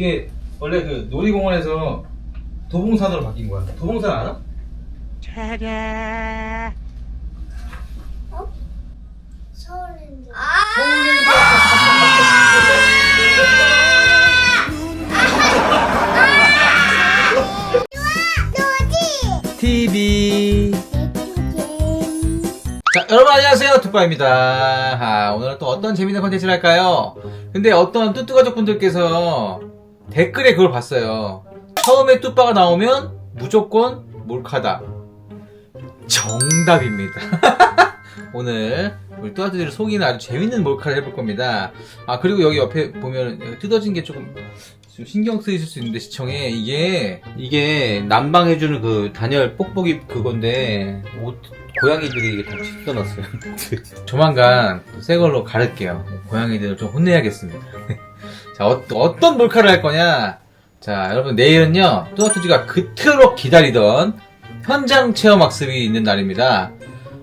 이게 원래 그 놀이공원에서 도봉산으로 바뀐 거야. 도봉산 알아? 서울랜드. 노지. TV. 자, 여러분 안녕하세요. 툭바입니다. 아, 오늘은 또 어떤 재밌는 컨텐츠를 할까요? 근데 어떤 뚜뚜가족 분들께서 댓글에 그걸 봤어요. 처음에 뚜빠가 나오면 무조건 몰카다. 정답입니다. 오늘 우리 뚜아들을 속이는 아주 재밌는 몰카를 해볼 겁니다. 아, 그리고 여기 옆에 보면 뜯어진 게 조금 좀 신경 쓰이실 수 있는데 시청에 이게 이게 난방해주는 그 단열 뽁뽁이 그건데 옷 고양이들이 이게 다 찢어놨어요. 조만간 새 걸로 가를게요. 고양이들을 좀 혼내야겠습니다. 자 어, 어떤 몰카를 할 거냐? 자 여러분 내일은요 뚜아뚜지가 그토록 기다리던 현장 체험 학습이 있는 날입니다.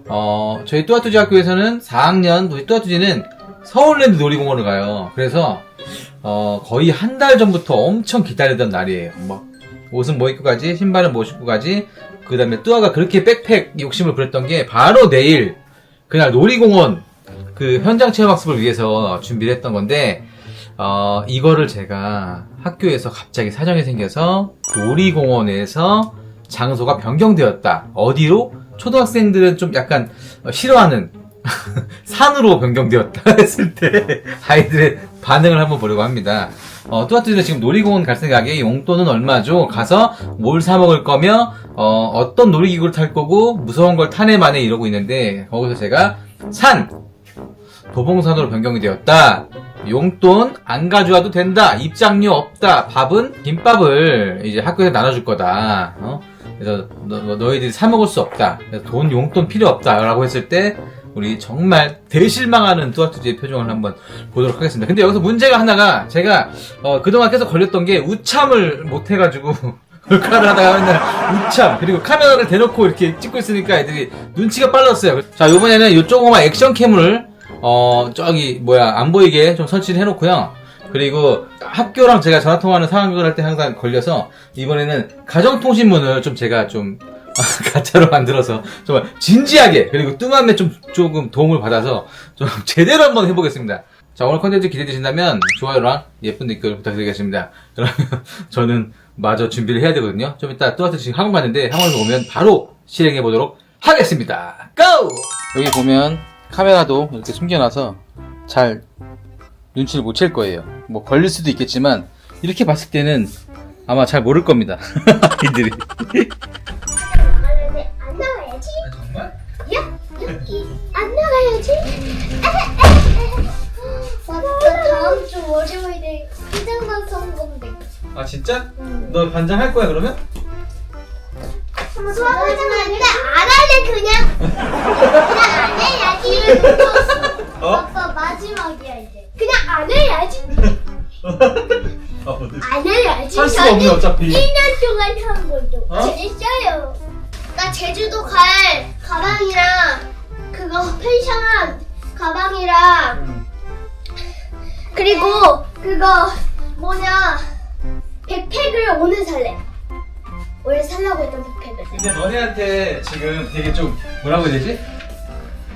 어 저희 뚜아뚜지 학교에서는 4학년 우리 뚜아뚜지는 서울랜드 놀이공원을 가요. 그래서 어, 거의 한 달 전부터 엄청 기다리던 날이에요. 뭐, 옷은 뭐 입고 가지, 신발은 뭐 신고 가지, 그 다음에 뚜아가 그렇게 백팩 욕심을 부렸던 게 바로 내일, 그날 놀이공원, 그 현장 체험 학습을 위해서 준비를 했던 건데, 어, 이거를 제가 학교에서 갑자기 사정이 생겨서 놀이공원에서 장소가 변경되었다. 어디로? 초등학생들은 좀 약간 어, 싫어하는 산으로 변경되었다 했을 때 아이들의 반응을 한번 보려고 합니다. 어, 뚜아뚜지는 지금 놀이공원 갈 생각에 용돈은 얼마죠? 가서 뭘 사 먹을 거며 어, 떤 놀이기구를 탈 거고 무서운 걸 타네 마네 이러고 있는데 거기서 제가 산 도봉산으로 변경이 되었다. 용돈 안 가져와도 된다. 입장료 없다. 밥은 김밥을 이제 학교에서 나눠줄 거다. 어? 그래서 너, 희들이사 먹을 수 없다. 돈 용돈 필요 없다라고 했을 때 우리 정말 대실망하는 뚜아뚜지의 표정을 한번 보도록 하겠습니다. 근데 여기서 문제가 하나가 제가 어, 그동안 계속 걸렸던 게 우참을 못 해가지고 몰카를 하다가 맨날 우참 그리고 카메라를 대놓고 이렇게 찍고 있으니까 애들이 눈치가 빨랐어요. 자 이번에는 이쪽으로만 액션 캠을 어 저기 뭐야 안 보이게 좀 설치를 해놓고요. 그리고 학교랑 제가 전화 통화하는 상황극을 할 때 항상 걸려서 이번에는 가정통신문을 좀 제가 좀 가짜로 만들어서 정말 진지하게 그리고 뚱함에 좀 조금 도움을 받아서 좀 제대로 한번 해보겠습니다. 자 오늘 컨텐츠 기대되신다면 좋아요랑 예쁜 댓글 부탁드리겠습니다. 그러면 저는 마저 준비를 해야 되거든요. 좀 이따 뚜아트 지금 학원 가는데 학원에서 오면 바로 실행해 보도록 하겠습니다. 고! 여기 보면 카메라도 이렇게 숨겨놔서 잘 눈치를 못 챌 거예요. 뭐 걸릴 수도 있겠지만 이렇게 봤을 때는 아마 잘 모를 겁니다. 이들이. 안 나가야지. 다음 주 월요일에 해장방 선거인데. 아 진짜? 너 반장 할 거야 그러면? 해야지. 할 수가 없네 어차피 1년 동안 한 거죠. 어? 재밌어요. 나 제주도 갈 가방이랑 그거 펜션 가방이랑 그리고 그거 뭐냐 백팩을 오늘 살래. 원래 살라고 했던 백팩을. 근데 너네한테 지금 되게 좀 뭐라고 해야 되지?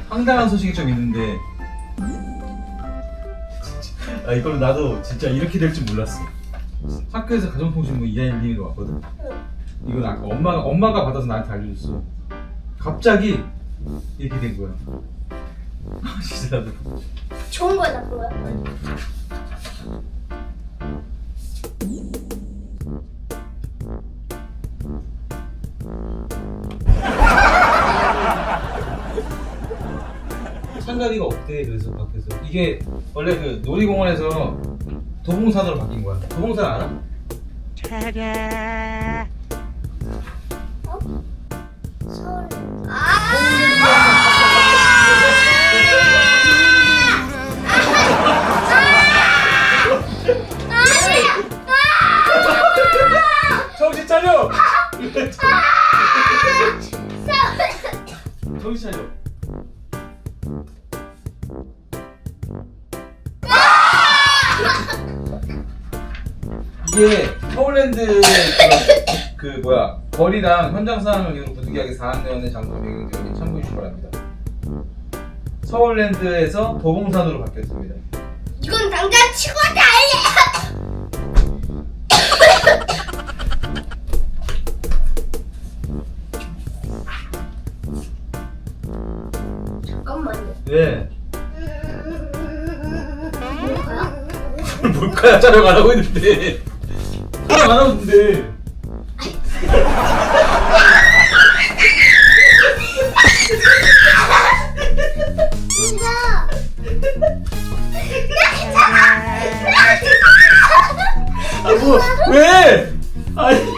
황당한 소식이 좀 있는데 아 이거는 나도 진짜 이렇게 될 줄 몰랐어 학교에서 가정통신문 이하일님이 왔거든. 이건 아까 엄마가 엄마가 받아서 나한테 알려줬어. 갑자기 이렇게 된 거야. 아, 진짜. 나도 좋은 거야 나쁜 거야? 상가비가 없대 그래서 밖에서. 이게 원래 그 놀이공원에서 도봉산으로 바뀐 거야. 도봉산 알아? 서울. 정신 차려! 정신 차려 이게 서울랜드 그, 그 뭐야 거리랑 현장 상황을 이유로 부득이하게 4학년의 장소 변경되니 참고해 주시기 바랍니다. 서울랜드에서 도봉산으로 바뀌었습니다. 이건 당장 치고 달래. 잠깐만요. 네. 뭐야? 뭘까요? 촬영 안 하고 있는데. 있는데. 진짜. 아, 뭐, 왜? 아니,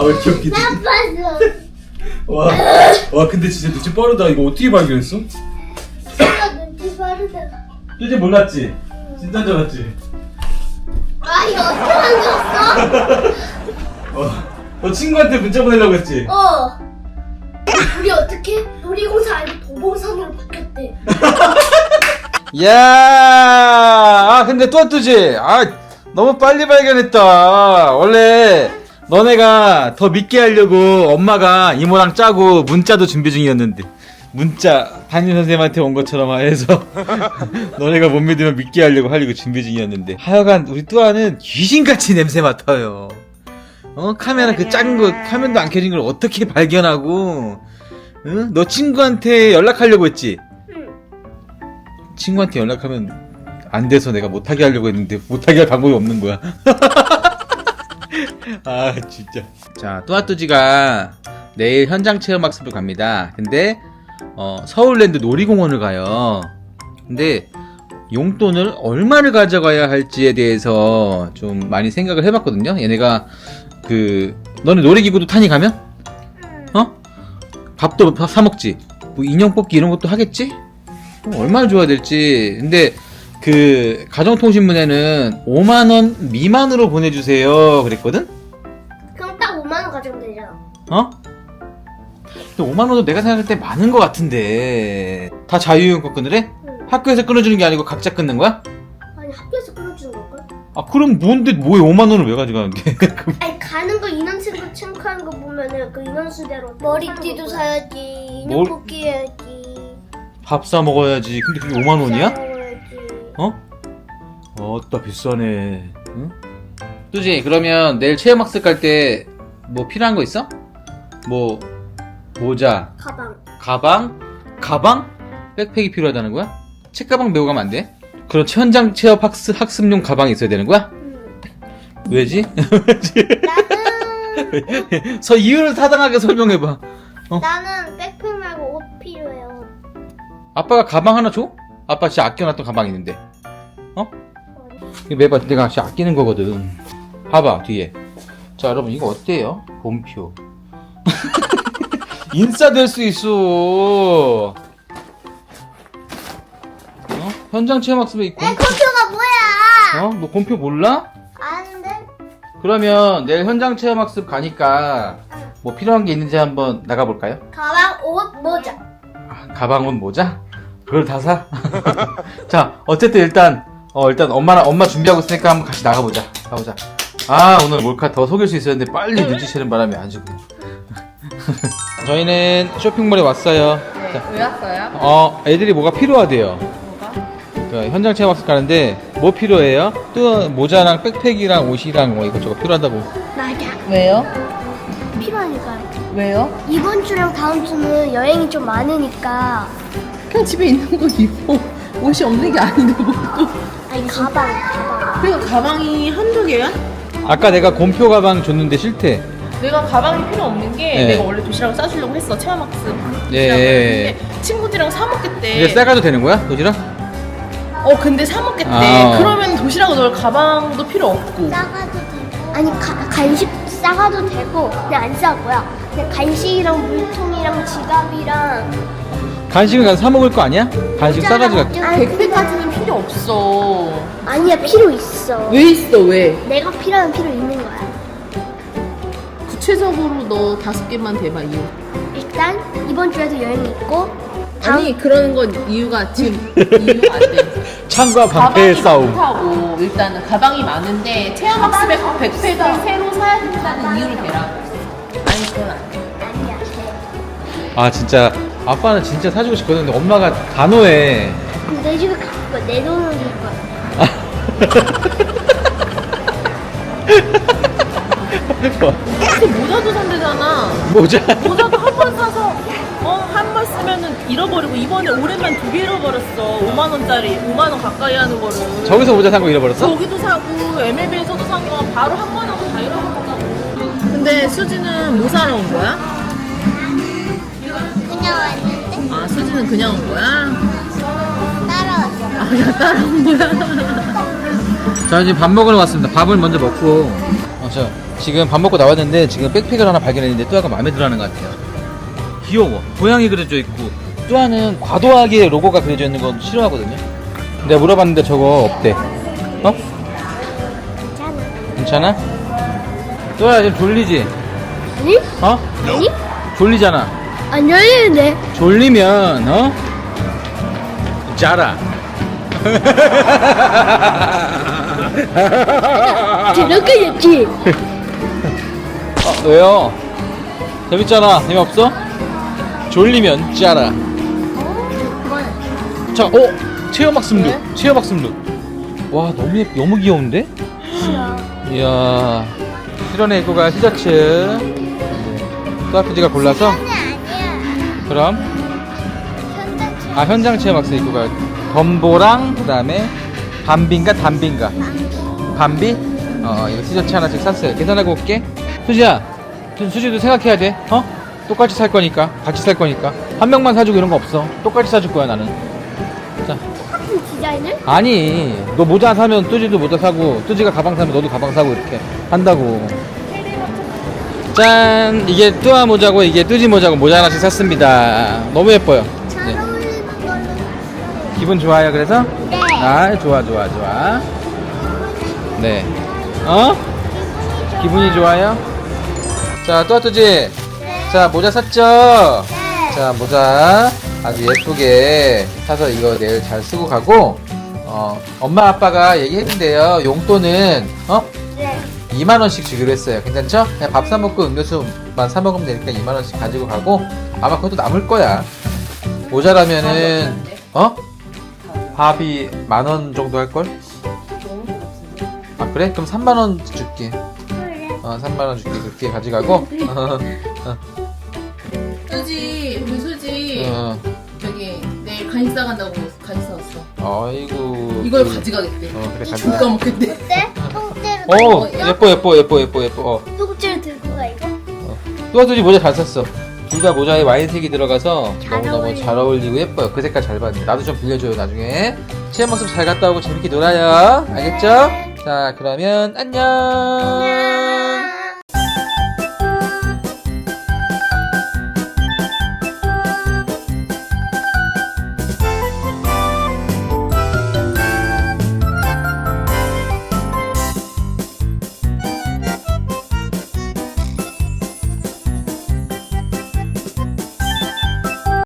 아, 왜 이렇게 웃기지? 나빴어. 와, 와, 근데 진짜 눈치 빠르다. 이거 어떻게 발견했어? 내가 눈치 빠르다. 이제 몰랐지? 진짜 줄 알았지? 아 이거 어떻게 만들었어? 어, 너 친구한테 문자 보내려고 했지? 어. 우리 어떻게 놀이공사 아니고 도봉산으로 바뀌었대. 야, 아 근데 또 뜨지? 아 너무 빨리 발견했다. 원래 너네가 더 믿게 하려고 엄마가 이모랑 짜고 문자도 준비 중이었는데 문자 담임 선생님한테 온 것처럼 해서 너네가 못 믿으면 믿게 하려고 하려고 준비 중이었는데 하여간 우리 뚜아는 귀신같이 냄새 맡아요. 어 카메라 그 작은 거 화면도 안 켜진 걸 어떻게 발견하고? 응? 너 친구한테 연락하려고 했지? 응. 친구한테 연락하면 안 돼서 내가 못하게 하려고 했는데 못하게 할 방법이 없는 거야. 아 진짜. 자 또아뚜지가 내일 현장 체험 학습을 갑니다. 근데 어, 서울랜드 놀이공원을 가요. 근데 용돈을 얼마를 가져가야 할지에 대해서 좀 많이 생각을 해봤거든요. 얘네가 그 너네 놀이기구도 타니 가면? 어? 밥도 사- 사 먹지. 뭐 인형 뽑기 이런 것도 하겠지? 어, 얼마나 줘야 될지. 근데 그 가정통신문에는 5만 원 미만으로 보내주세요. 그랬거든? 그럼 딱 5만 원 가지면 되잖아. 어? 근데 5만 원도 내가 생각할 때 많은 것 같은데 다 자유용권 끊으래? 응. 학교에서 끊어주는 게 아니고 각자 끊는 거야? 아니 학교에서 끊어주는 걸걸? 아 그럼 뭔데 뭐에 5만 원을 왜 가져가는데? 아니 가는 거 인원수로 체크하는 거 보면은 그 인원 수대로 머리띠도 사야지 인형 뭘? 뽑기 해야지 밥 사 먹어야지. 근데 그게 5만 원이야? 어? 어따 비싸네. 응? 뚜지 그러면 내일 체험학습 갈 때 뭐 필요한 거 있어? 뭐 모자, 가방 가방, 가방, 백팩이 필요하다는 거야? 책가방 메고 가면 안 돼? 그럼 현장 체험 학습 학습용 가방이 있어야 되는 거야? 응. 왜지? 나는 서 이유를 타당하게 설명해봐. 나는 백팩 말고 옷 필요해요 아빠가 가방 하나 줘? 아빠 진짜 아껴놨던 가방 있는데. 어? 이거 매번 내가 진짜 아끼는 거거든. 봐봐 뒤에. 자 여러분 이거 어때요? 본표. 인싸 될 수 있어. 어? 현장 체험 학습에 이에 곰표. 컴퓨터가 뭐야 어? 너 곰표 몰라? 아는데 그러면 내일 현장 체험 학습 가니까 뭐 필요한 게 있는지 한번 나가볼까요? 가방 옷 모자 아, 가방, 옷, 모자? 그걸 다 사? 자, 어쨌든 일단, 어, 일단 엄마랑, 엄마 준비하고 있으니까 한번 같이 나가보자. 가보자. 아, 오늘 몰카 더 속일 수 있었는데 빨리 눈치채는 바람에 안 주고. 저희는 쇼핑몰에 왔어요. 자, 왜 왔어요? 어, 애들이 뭐가 필요하대요. 뭐가? 그 현장 체험학습 가는데 뭐 필요해요? 또 모자랑 백팩이랑 옷이랑 뭐 이것저것 필요하다고. 맞아 왜요? 필요하니까 왜요? 이번 주랑 다음 주는 여행이 좀 많으니까 그냥 집에 있는 거 입고 옷이 없는 게 아닌데 뭐 또. 아니 가방 가방 그리고 가방이 한두 개야? 아까 내가 곰표 가방 줬는데 싫대. 내가 가방이 필요 없는 게 네. 내가 원래 도시락을 싸주려고 했어 체험학습 예, 도시락을. 예, 근데 친구들이랑 사 먹겠대 이게 싸가도 되는 거야? 도시락? 어 근데 사 먹겠대 아. 그러면 도시락을 넣을 가방도 필요 없고 싸가도 되고 아니 가, 간식 싸가도 되고 그냥 안 싸고요 그냥 간식이랑 물통이랑 지갑이랑 간식은 가서 사 먹을 거 아니야? 간식 싸가지고. 아니, 백팩까지는 필요 없어. 아니야 필요 있어. 왜 있어, 왜? 내가 필요하면 필요 있는 거야. 구체적으로 너 다섯 개만 대봐, 이유. 일단 이번 주에도 여행이 있고 다음 아니, 그러는 건 이유가 지금 이유가 안 돼. 창과 방패의 가방이 싸움. 많다고 일단은 가방이 많은데 체험학습에 백팩을 새로 사야 된다는 이유를 대라고. 아니, 그건 안 돼. 아니야. 아 진짜 아빠는 진짜 사주고 싶거든. 근데 엄마가 단호해. 근데 내 집에 갖고 가. 내 돈으로 줄 거야. 그 모자도 산대잖아. 모자. 모자도 한 번 사서 어 한 번 쓰면은 잃어버리고 이번에 올해만 두개 잃어버렸어 5만 원짜리 5만 원 가까이 하는 거를 저기서 모자 산 거 잃어버렸어? 저기도 사고 MLB에서도 산 거 바로 한번 하고 다 잃어버렸다고 근데 수지는 뭐 사러 온 거야? 그냥 왔는데 아 수지는 그냥 온 거야? 따라왔어. 아 그냥 따라온 거야? 자 이제 밥 먹으러 왔습니다. 밥을 먼저 먹고 어, 저 지금 밥 먹고 나왔는데 지금 백팩을 하나 발견했는데 뚜아가 마음에 들어하는 것 같아요. 귀여워. 고양이 그려져 있고 뚜아는 과도하게 로고가 그려져 있는 건 싫어하거든요. 내가 물어봤는데 저거 없대. 어? 괜찮아. 괜찮아? 뚜아야 지금 졸리지? 아니? 어? 아니? 졸리잖아. 안 열리는데. 졸리면 어? 자라. 저렇게 됐지. 어, 왜요? 재밌잖아. 재미없어? 졸리면. 그거는 자, 어? 체험학 습 룩. 체험학 습 룩. 와, 너무 예쁘, 너무 귀여운데? 이야. 입고 갈 티셔츠. 또 아프지가 골라서? 그럼, 아, 현장 체험학습 입고 갈 덤보랑, 그 다음에, 밤비인가, 담비인가? 밤비? 어, 이거 티셔츠 하나씩 샀어요. 계산하고 올게. 수지야, 수- 수지도 생각해야 돼. 어? 똑같이 살 거니까. 같이 살 거니까. 한 명만 사주고 이런 거 없어. 똑같이 사줄 거야, 나는. 자. 똑같은 디자인을? 아니, 너 모자 사면 뚜지도 모자 사고, 뚜지가 가방 사면 너도 가방 사고 이렇게 한다고. 짠! 이게 뚜아 모자고 이게 뚜지 모자고 모자 하나씩 샀습니다. 너무 예뻐요. 잘 네. 어울리는 걸로. 기분 좋아요, 그래서? 네. 아, 좋아, 좋아, 좋아. 네. 어? 기분이 좋아요? 자, 뚜아 뚜지. 자, 모자 샀죠? 네. 자, 모자 아주 예쁘게 사서 이거 내일 잘 쓰고 가고, 어, 엄마 아빠가 얘기했는데요. 용돈은, 어? 네. 2만원씩 주기로 했어요. 괜찮죠? 그냥 밥 사먹고 음료수만 사먹으면 되니까 2만원씩 가지고 가고, 아마 그것도 남을 거야. 모자라면은, 어? 밥이 만 원 정도 할걸? 아, 그래? 그럼 3만원 줄게. 어, 3만원 줄게. 그렇게 가져가고, 수지, 우리 수지, 어, 저기 내일 간식 사간다고 간식 사왔어. 아이고. 이걸 그- 가져가겠대. 어, 그래, 줄 가져가. 까먹겠대. 통째로. 어, 예뻐, 예뻐, 예뻐, 예뻐, 예뻐. 어. 통째로 들고 가 이거? 뚜아뚜지 모자 잘 샀어. 둘 다 모자에 와인색이 들어가서 잘 너무너무 어울려. 잘 어울리고 예뻐요. 그 색깔 잘 봤네. 나도 좀 빌려줘요, 나중에. 체험 모습 잘 갔다 오고 재밌게 놀아요. 알겠죠? 자, 그러면 안녕. 안녕.